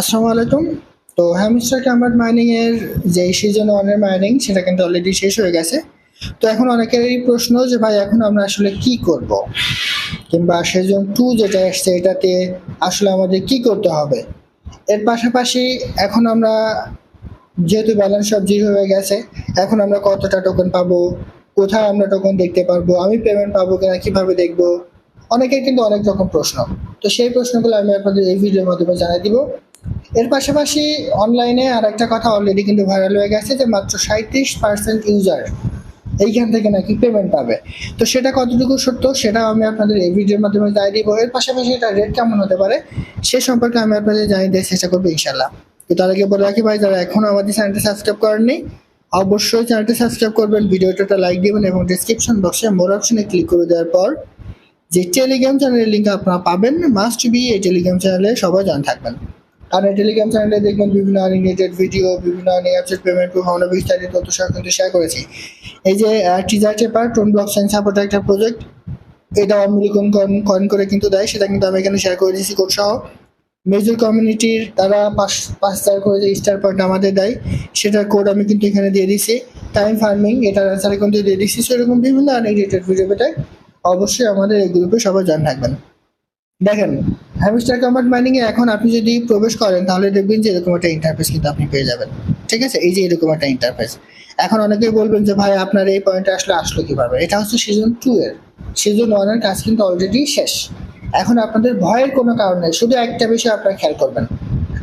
আসসালামু আলাইকুম। তো হ্যামস্টার ক্যাম্বার্ড মাইনিং এর যে সিজন ওয়ানের মাইনিং সেটা কিন্তু অলরেডি শেষ হয়ে গেছে। তো এখন অনেকেরই প্রশ্ন যে, ভাই, এখন আমরা আসলে কি করব? কিংবা সিজন টু যেটা এসছে, এটাতে আসলে আমাদের কি করতে হবে? এর পাশাপাশি এখন আমরা যেহেতু ব্যালেন্স সব জিরো হয়ে গেছে, এখন আমরা কতটা টোকেন পাবো? কোথায় আমরা টোকেন দেখতে পারব? আমি পেমেন্ট পাবো কিনা? কীভাবে দেখব? অনেকের কিন্তু অনেক রকম প্রশ্ন। তো সেই প্রশ্নগুলো আমি আপনাদের এই ভিডিওর মাধ্যমে জানাই দিব। এর পাশাপাশি অনলাইনে আর একটা কথা অলরেডি কিন্তু ভাইরাল হয়ে গেছে যে মাত্র সাঁত্রিশ পার্সেন্ট ইউজার এইখান থেকে নাকি পেমেন্ট পাবে। তো সেটা কতটুকু সত্য সেটাও আমি আপনাদের এই ভিডিওর মাধ্যমে জানিয়ে দিব। এর পাশাপাশি এটা রেট কেমন হতে পারে সে সম্পর্কে আমি আপনাদের জানিয়ে দেওয়ার চেষ্টা করব ইনশাল্লাহ তো তার আগে বলে রাখি ভাই, যারা এখনও আমাদের চ্যানেলটা সাবস্ক্রাইব করেননি, অবশ্যই চ্যানেলটা সাবস্ক্রাইব করবেন, ভিডিওটা লাইক দিবেন এবং ডিসক্রিপশন বক্সে মোর অপশনে ক্লিক করে দেওয়ার পর যে টেলিগ্রাম চ্যানেলের লিঙ্ক আপনারা পাবেন মাস্ট বি এই টেলিগ্রাম চ্যানেলে সবাই জানা থাকবেন। এই টেলিগ্রাম চ্যানেলে দেখবেন বিভিন্ন আনলিমিটেড ভিডিও বিভিন্ন অ্যাপসের পেমেন্ট ভাবনা বিস্তারিত তথ্য সহ কিন্তু শেয়ার করেছি। এই যে টিজার চেপার টোন ব্লক সাইন্স সাপোর্ট একটা প্রজেক্ট এটা মিলিয়ন কয়েন করে কিন্তু দেয়, সেটা কিন্তু আমি এখানে শেয়ার করে দিয়েছি কোড সহ। মেজর কমিউনিটির তারা পাঁচ পাঁচ স্টার করে যে স্টার পয়েন্ট আমাদের দেয় সেটার কোড আমি কিন্তু এখানে দিয়ে দিছি টাইম ফার্মিং এটার অ্যান্সারে কিন্তু দিয়ে দিচ্ছি সেরকম বিভিন্ন আনলিমিটেড ভিডিও পেতে অবশ্যই আমাদের এই গ্রুপে সবাই জান থাকবেন। দেখেন হ্যামস্টার কমান্ড মাইনিং এ এখন আপনি যদি প্রবেশ করেন, তাহলে দেখবেন যে এরকম একটা ইন্টারফেস কিন্তু আপনি পেয়ে যাবেন। ঠিক আছে? এই যে এরকম একটা ইন্টারফেস এখন অনেকেই বলবেন যে, ভাই, আপনার এই পয়েন্টে আসলে আসলো কীভাবে? এটা হচ্ছে সিজন টু এর। সিজন ওয়ানের কাজ কিন্তু অলরেডি শেষ। এখন আপনাদের ভয়ের কোনো কারণ নেই। শুধু একটা বিষয় আপনারা খেয়াল করবেন।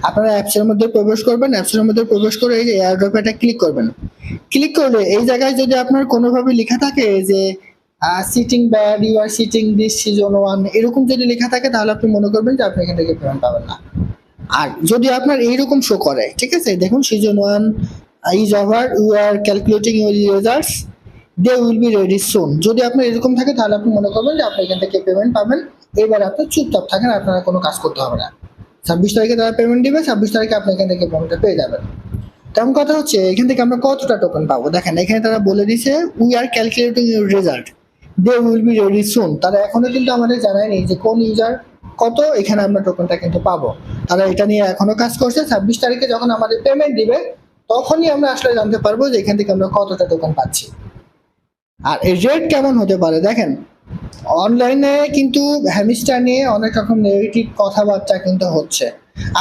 আপনারা অ্যাপসের মধ্যে প্রবেশ করবেন অ্যাপসের মধ্যে প্রবেশ করে এই যে এয়ারড্রপে একটা ক্লিক করবেন। ক্লিক করলে এই জায়গায় যদি আপনার কোনোভাবে লেখা থাকে যে sitting bad you are sitting this season one এরকম যদি লেখা থাকে তাহলে আপনি মনে করবেন যে আপনি এখান থেকে পেমেন্ট পাবেন না। আর যদি আপনার এইরকম শো করে, ঠিক আছে? দেখুন season one is over you are calculating your results they will be ready soon যদি আপনার এরকম থাকে তাহলে আপনি মনে করবেন যে আপনি এখান থেকে পেমেন্ট পাবেন। এবার আপনার চুপচাপ থাকেন, আপনারা কোনো কাজ করতে হবে না। ছাব্বিশ তারিখে তারা পেমেন্ট দিবে, ছাব্বিশ তারিখে আপনি এখান থেকে পেমেন্টটা পেয়ে যাবেন। তেমন কথা হচ্ছে, এখান থেকে আমরা কতটা টোকেন পাবো? দেখেন, এখানে তারা বলে দিছে we are calculating your result they will be ready soon তারা এখনও কিন্তু আমাদের জানায়নি যে কোন ইউজার কত, এখানে আমরা টোকেনটা কিন্তু পাবো। তারা এটা নিয়ে এখনও কাজ করছে। ছাব্বিশ তারিখে যখন আমাদের পেমেন্ট দিবে, তখনই আমরা আসলে জানতে পারব যে এখান থেকে আমরা কতটা টোকেন পাচ্ছি। আর এই রেট কেমন হতে পারে? দেখেন অনলাইনে কিন্তু হ্যামিস্টার নিয়ে অনেক রকম নেগেটিভ কথাবার্তা কিন্তু হচ্ছে।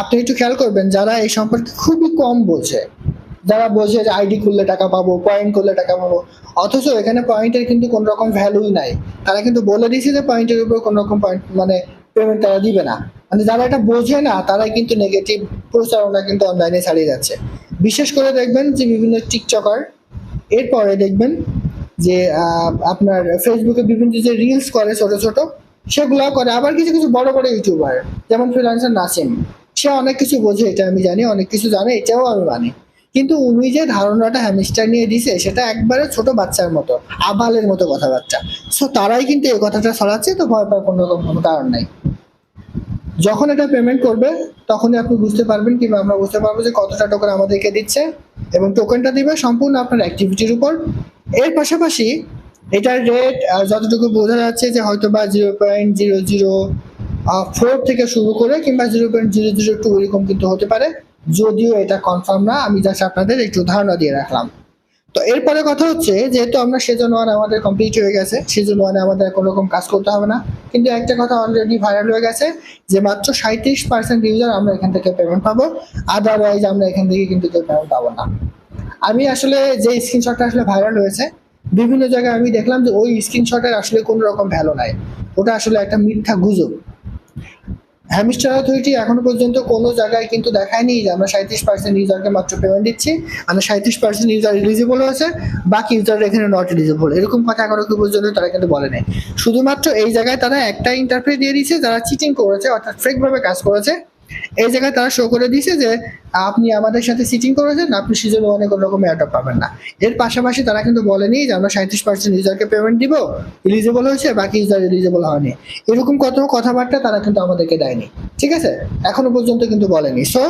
আপনি একটু খেয়াল করবেন, যারা এই সম্পর্কে খুবই কম বোঝে। যারা বোঝে যে আইডি খুললে টাকা পাবো পয়েন্ট করলে টাকা পাবো অথচ এখানে পয়েন্টের কিন্তু কোনো রকম ভ্যালুই নাই। তারা কিন্তু বলে দিয়েছে যে পয়েন্টের উপর কোনো রকম পয়েন্ট মানে পেমেন্ট তারা দিবে না। মানে যারা এটা বোঝে না, তারাই কিন্তু নেগেটিভ প্রচারণা কিন্তু অনলাইনে চালিয়ে যাচ্ছে। বিশেষ করে দেখবেন যে বিভিন্ন টিকটকার, এরপরে দেখবেন যে আপনার ফেসবুকে বিভিন্ন যে রিলস করে ছোট ছোট, সেগুলো করে। আবার কিছু কিছু বড় বড় ইউটিউবার যেমন ফ্রিলান্সার নাসিম। সে অনেক কিছু বোঝে, এটা আমি জানি, অনেক কিছু জানে, এটাও আমি মানি। কিন্তু উনি যে ধারণাটা হ্যামিস্টার নিয়ে দিছে, সেটা একবারে ছোট বাচ্চার মতো, আবালের মতো কথাবার্তা। সো তারাই কিন্তু এই কথাটা ছড়াচ্ছে, তো ভয় পাওয়ার কোনো রকম কোনো কারণ নাই। যখন এটা পেমেন্ট করবে, তখনই আপনি বুঝতে পারবেন কিংবা আমরা বুঝতে পারব যে কতটা টোকেন আমাদেরকে দিচ্ছে। এবং টোকেনটা দিবে সম্পূর্ণ আপনার অ্যাক্টিভিটির উপর। এর পাশাপাশি এটার রেট যতটুকু বোঝা যাচ্ছে যে হয়তো বা zero point zero zero four থেকে শুরু করে কিংবা zero point zero zero two এরকম কিন্তু হতে পারে। যদিও এটা কনফার্ম না, আমি জাস্ট আপনাদের একটু ধারণা দিয়ে রাখলাম। তো এরপরে কথা হচ্ছে, যেহেতু আমরা সেজন ওয়ান আমাদের কমপ্লিট হয়ে গেছে সেজন ওয়ানে আমাদের কোনো রকম কাজ করতে হবে না। কিন্তু একটা কথা অলরেডি ভাইরাল হয়ে গেছে, যে মাত্র সাঁত্রিশ পার্সেন্ট ইউজার আমরা এখান থেকে পেমেন্ট পাবো আদারওয়াইজ আমরা এখান থেকে কিন্তু কেউ পেমেন্ট পাবো না। আমি আসলে যে স্ক্রিনশটটা আসলে ভাইরাল হয়েছে, বিভিন্ন জায়গায় আমি দেখলাম যে ওই স্ক্রিনশটের আসলে কোনো রকম ভ্যালু নাই। ওটা আসলে একটা মিথ্যা গুজব। হ্যামিস্টার অথরিটি এখনও পর্যন্ত কোনো জায়গায় কিন্তু দেখায়নি যে আমরা সাঁত্রিশ পার্সেন্ট ইউজারকে মাত্র পেমেন্ট দিচ্ছি। আমরা সাঁত্রিশ পার্সেন্ট ইউজার এলিজিবল হয়েছে, বাকি ইউজার এখানে নট এলিজিবল এরকম কথা এখনও কি পর্যন্ত তারা কিন্তু বলেনি। শুধুমাত্র এই জায়গায় তারা একটা ইন্টারফেস দিয়ে দিয়েছে, যারা চিটিং করেছে, অর্থাৎ ফ্রেকভাবে ভাবে কাজ করেছে এই জায়গায় তারা শো করে দিয়েছে যে, আপনি আমাদের সাথে সিটিং করেছেন, আপনি সিজন কোনো রকম এয়ারটপ পাবেন না। এর পাশাপাশি তারা কিন্তু বলেনি যে, আমরা সাঁত্রিশ পার্সেন্ট ইউজারকে পেমেন্ট দিব এলিজিবল হয়েছে, বাকি ইউজার এলিজিবল হয়নি। এরকম কত কথাবার্তা তারা কিন্তু আমাদেরকে দেয়নি। ঠিক আছে? এখনও পর্যন্ত কিন্তু বলেনি। সো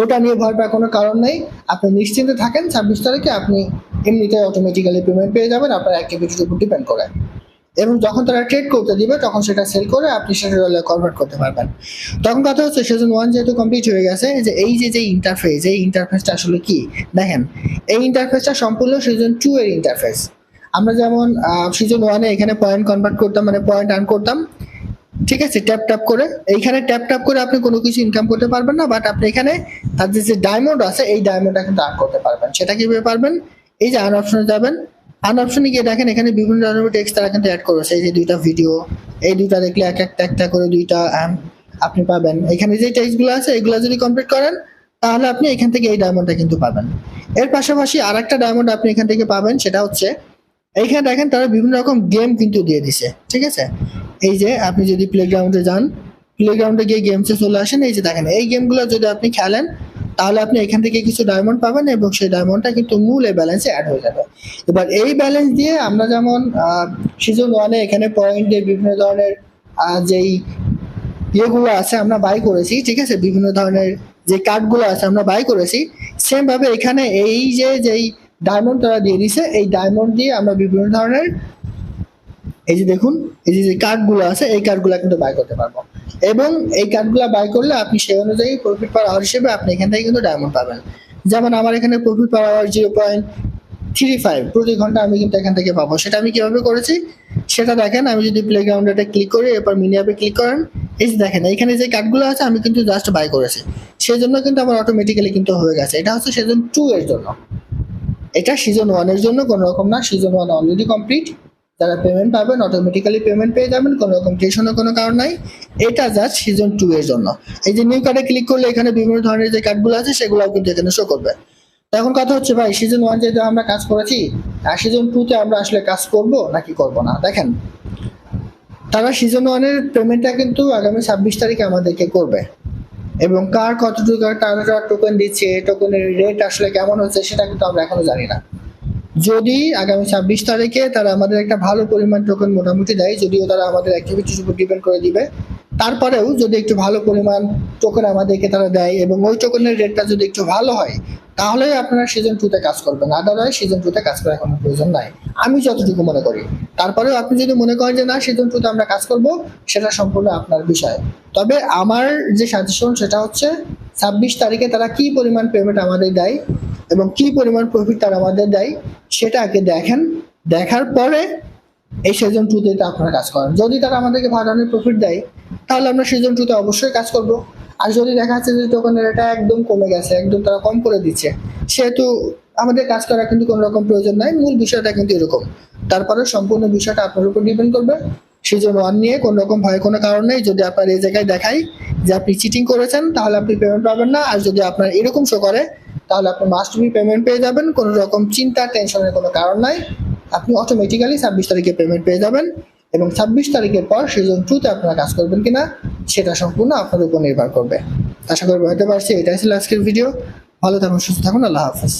ওটা নিয়ে ভয় পাওয়ার কোনো কারণ নেই। আপনি নিশ্চিন্তে থাকেন, ছাব্বিশ তারিখে আপনি এমনিতে অটোমেটিক্যালি পেমেন্ট পেয়ে যাবেন, আপনার অ্যাক্টিভিটির উপর ডিপেন্ড করে। এবং যখন তারা ট্রেড করতে দিবে, তখন সেটা সেল করে আপনি সেটা কনভার্ট করতে পারবেন। তখন কথা হচ্ছে সেজন ওয়ান যেহেতু কমপ্লিট হয়ে গেছে, যে এই যে যে ইন্টারফেস এই ইন্টারফেসটা আসলে কি? দেখেন, এই ইন্টারফেসটা সম্পূর্ণ সিজন টু এর ইন্টারফেস আমরা যেমন সিজন ওয়ানে এখানে পয়েন্ট কনভার্ট করতাম মানে পয়েন্ট আর্ন করতাম, ঠিক আছে ট্যাপ ট্যাপ করে। এইখানে ট্যাপ ট্যাপ করে আপনি কোনো কিছু ইনকাম করতে পারবেন না বাট আপনি এখানে তাদের যে ডায়মন্ড আছে, এই ডায়মন্ডটা কিন্তু আর্ন করতে পারবেন। সেটা কীভাবে পারবেন? এই যে আর্ন অপশনে যাবেন আর্ন অপশনে গিয়ে দেখেন এখানে বিভিন্ন ধরনের টেক্সট তারা কিন্তু অ্যাড করেছে। এই যে দুইটা ভিডিও এই দুইটা দেখলে এক একটা একটা করে দুইটা আম, আপনি পাবেন। এখানে যে টেক্সটগুলো আছে এগুলো যদি কমপ্লিট করেন তাহলে আপনি এখান থেকে এই ডায়মন্ডটা কিন্তু পাবেন। এর পাশাপাশি আর একটা ডায়মন্ড আপনি এখান থেকে পাবেন সেটা হচ্ছে এইখানে দেখেন তারা বিভিন্ন রকম গেম কিন্তু দিয়ে দিছে ঠিক আছে? এই যে আপনি যদি প্লেগ্রাউন্ডে যান প্লেগ্রাউন্ডে গিয়ে গেমসে চলে আসেন এই যে দেখেন এই গেমগুলো যদি আপনি খেলেন তাহলে আপনি এখান থেকে কিছু ডায়মন্ড পাবেন এবং সেই ডায়মন্ডটা কিন্তু মূল এই ব্যালেন্সে অ্যাড হয়ে যাবে। এবার এই ব্যালেন্স দিয়ে আমরা যেমন সিজন ওয়ানে এখানে পয়েন্ট দিয়ে বিভিন্ন ধরনের যেই ইয়েগুলো আছে আমরা বাই করেছি, ঠিক আছে? বিভিন্ন ধরনের যে কার্ডগুলো আছে আমরা বাই করেছি। সেম ভাবে এখানে এই যে, যেই ডায়মন্ড তারা দিয়ে দিছে, এই ডায়মন্ড দিয়ে আমরা বিভিন্ন ধরনের, এই যে দেখুন, এই যে কার্ডগুলো আছে, এই কার্ডগুলো কিন্তু বাই করতে পারব। এবং এই কার্ডগুলো বাই করলে আপনি সেই অনুযায়ী প্রফিট পার আওয়ার হিসেবে আপনি এখান থেকে কিন্তু ডায়মন্ড পাবেন। যেমন আমার এখানে profit per hour zero point three five প্রতি ঘণ্টা আমি কিন্তু এখান থেকে পাবো। সেটা আমি কীভাবে করেছি? সেটা দেখেন, আমি যদি প্লে গ্রাউন্ডে ক্লিক করি, এরপর মিনি অ্যাপে ক্লিক করেন, এই যে দেখেন, এখানে যে কার্ডগুলো আছে, আমি কিন্তু জাস্ট বাই করেছি। সেই জন্য কিন্তু আমার অটোমেটিক্যালি কিন্তু হয়ে গেছে। এটা হচ্ছে সিজন টু এর জন্য। এটা সিজন ওয়ানের জন্য, কোনো রকম না সিজন ওয়ান অলরেডি কমপ্লিট যারা পেমেন্ট পাবেন অটোমেটিক্যালি পেমেন্ট পেয়ে যাবেন, কোনো রকম টেনশনের কোনো কারণ নাই। এটা জাস্ট সিজন টু এর জন্য। এই যে নিউ কার্ডে ক্লিক করলে এখানে বিভিন্ন ধরনের যে কার্ডগুলো আছে সেগুলো কিন্তু এখানে শো করবে। এখন কথা হচ্ছে, ভাই সিজন ওয়ান যেহেতু আমরা কাজ করেছি, আর সিজন টুতে আমরা আসলে কাজ করব নাকি করব না? দেখেন, তারা সিজন ওয়ানের পেমেন্টটা কিন্তু আগামী ছাব্বিশ তারিখে আমাদেরকে করবে। এবং কার কতটুকু টোকেন দিচ্ছে টোকেনের রেট আসলে কেমন হচ্ছে, সেটা কিন্তু আমরা এখনও জানি না। যদি আগামী ছাব্বিশ তারিখে তারা আমাদের একটা ভালো পরিমাণ টোকেন মোটামুটি দেয়, যদিও তারা আমাদের অ্যাক্টিভিটির উপর ডিপেন্ড করে দিবে। তারপরেও যদি একটু ভালো পরিমাণ টোকেন আমাদেরকে তারা দেয় এবং ওই টোকেনের রেটটা যদি একটু ভালো হয়, তাহলে আপনারা সিজন টুতে কাজ করবেন। আদারওয়াইজ সিজন টুতে কাজ করার কোনো প্রয়োজন নাই। আমি যতটুকু মনে করি। তারপরেও আপনি যদি মনে করেন যে না সিজন টুতে আমরা কাজ করব, সেটা সম্পূর্ণ আপনার বিষয়। তবে আমার যে সাজেশন সেটা হচ্ছে ছাব্বিশ তারিখে তারা কি পরিমাণ পেমেন্ট আমাদের দেয় এবং কি পরিমাণ প্রফিট তারা আমাদের দেয় সেটা আগে দেখেন, দেখার পরে এই সিজন টুতে আপনারা কাজ করেন। যদি তারা আমাদেরকে ভালো প্রফিট দেয়, তাহলে আমরা সিজন টুতে অবশ্যই কাজ করব। আর যদি দেখা যাচ্ছে যে টোকেনের এটা একদম কমে গেছে, একদম তারা কম করে দিচ্ছে, সেহেতু আমাদের কাজ করার কিন্তু কোনো রকম প্রয়োজন নাই। মূল বিষয়টা কিন্তু এরকম। তারপরে সম্পূর্ণ বিষয়টা আপনার উপর ডিপেন্ড করবে। সিজন ওয়ান নিয়ে কোনো রকম ভয় কোনো কারণ নেই। যদি আপনার এই জায়গায় দেখাই যে আপনি চিটিং করেছেন, তাহলে আপনি পেমেন্ট পাবেন না। আর যদি আপনার এরকম শো করে তাহলে আপনি মাস্ট বি পেমেন্ট পেয়ে যাবেন, কোনো রকম চিন্তা টেনশনের কোনো কারণ নাই। আপনি অটোমেটিক্যালি ছাব্বিশ তারিখে পেমেন্ট পেয়ে যাবেন এবং ছাব্বিশ তারিখের পর সিজন টুতে আপনারা কাজ করবেন কিনা, সেটা সম্পূর্ণ আপনার উপর নির্ভর করবে। আশা করব হতে পারছি, এটাই ছিল আজকের ভিডিও ভালো থাকুন, সুস্থ থাকুন, আল্লাহ হাফেজ।